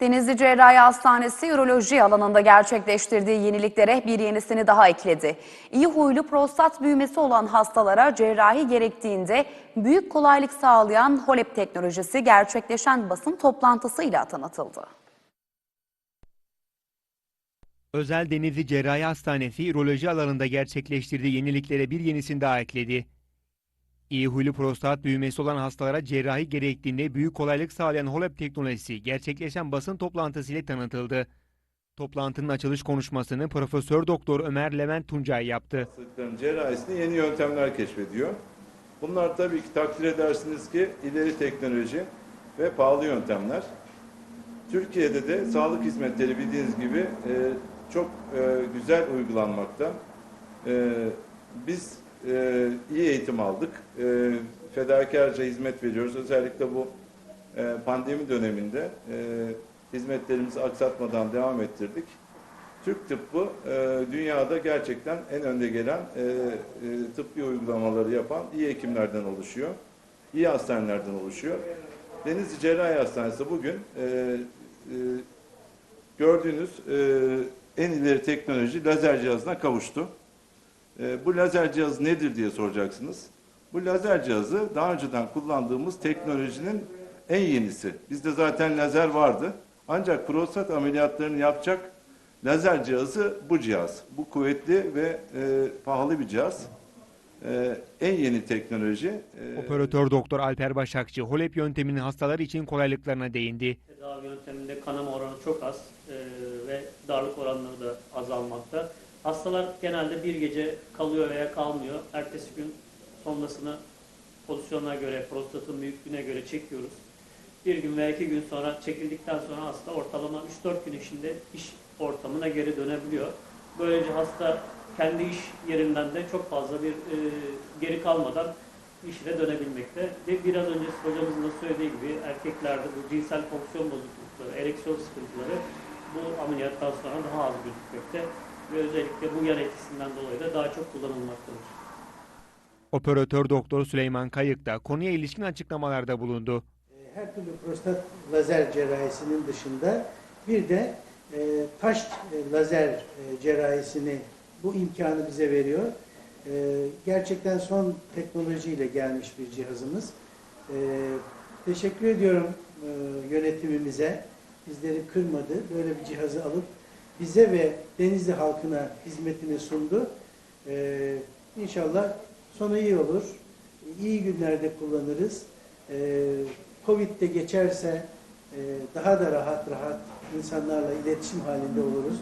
Denizli Cerrahi Hastanesi üroloji alanında gerçekleştirdiği yeniliklere bir yenisini daha ekledi. İyi huylu prostat büyümesi olan hastalara cerrahi gerektiğinde büyük kolaylık sağlayan HOLEP teknolojisi gerçekleşen basın toplantısıyla tanıtıldı. Özel Denizli Cerrahi Hastanesi üroloji alanında gerçekleştirdiği yeniliklere bir yenisini daha ekledi. İyi huylu prostat büyümesi olan hastalara cerrahi gerektiğinde büyük kolaylık sağlayan HOLEP teknolojisi gerçekleşen basın toplantısıyla tanıtıldı. Toplantının açılış konuşmasını Profesör Doktor Ömer Levent Tuncay yaptı. hastalıkların cerrahisinde yeni yöntemler keşfediyor. Bunlar tabii ki takdir edersiniz ki ileri teknoloji ve pahalı yöntemler. Türkiye'de de sağlık hizmetleri bildiğiniz gibi e, çok e, güzel uygulanmakta. E, biz e, iyi eğitim aldık. E, fedakarca hizmet veriyoruz. Özellikle bu e, pandemi döneminde e, hizmetlerimizi aksatmadan devam ettirdik. Türk tıbbı e, dünyada gerçekten en önde gelen e, e, tıbbi uygulamaları yapan iyi hekimlerden oluşuyor. iyi hastanelerden oluşuyor. Denizli Cerrahi Hastanesi bugün e, e, gördüğünüz e, en ileri teknoloji lazer cihazına kavuştu. E, bu lazer cihazı nedir diye soracaksınız. Bu lazer cihazı daha önceden kullandığımız teknolojinin en yenisi. Bizde zaten lazer vardı. Ancak prostat ameliyatlarını yapacak lazer cihazı bu cihaz. Bu kuvvetli ve e, pahalı bir cihaz. E, en yeni teknoloji. E, Operatör Doktor Alper Başakçı HOLEP yönteminin hastalar için kolaylıklarına değindi. Tedavi yönteminde kanama oranı çok az e, ve darlık oranları da azalmakta. Hastalar genelde bir gece kalıyor veya kalmıyor. Ertesi gün sonrasını pozisyona göre, prostatın büyüklüğüne göre çekiyoruz. Bir gün veya iki gün sonra çekildikten sonra hasta ortalama 3-4 gün içinde iş ortamına geri dönebiliyor. Böylece hasta kendi iş yerinden de çok fazla bir e, geri kalmadan işine dönebilmekte. Ve biraz önce hocamızın da söylediği gibi erkeklerde bu cinsel fonksiyon bozuklukları, ereksiyon sıkıntıları bu ameliyattan sonra daha az gözükmekte ve özellikle bu yan etkisinden dolayı da daha çok kullanılmaktadır. Operatör Doktor Süleyman Kayık da konuya ilişkin açıklamalarda bulundu. her türlü prostat lazer cerrahisinin dışında bir de e, taş e, lazer e, cerrahisini bu imkanı bize veriyor. E, gerçekten son teknolojiyle gelmiş bir cihazımız. E, teşekkür ediyorum e, yönetimimize. Bizleri kırmadı. Böyle bir cihazı alıp bize ve Denizli halkına hizmetini sundu. E, inşallah sonu iyi olur. İyi günlerde kullanırız. E, Covid de geçerse e, daha da rahat rahat insanlarla iletişim halinde oluruz.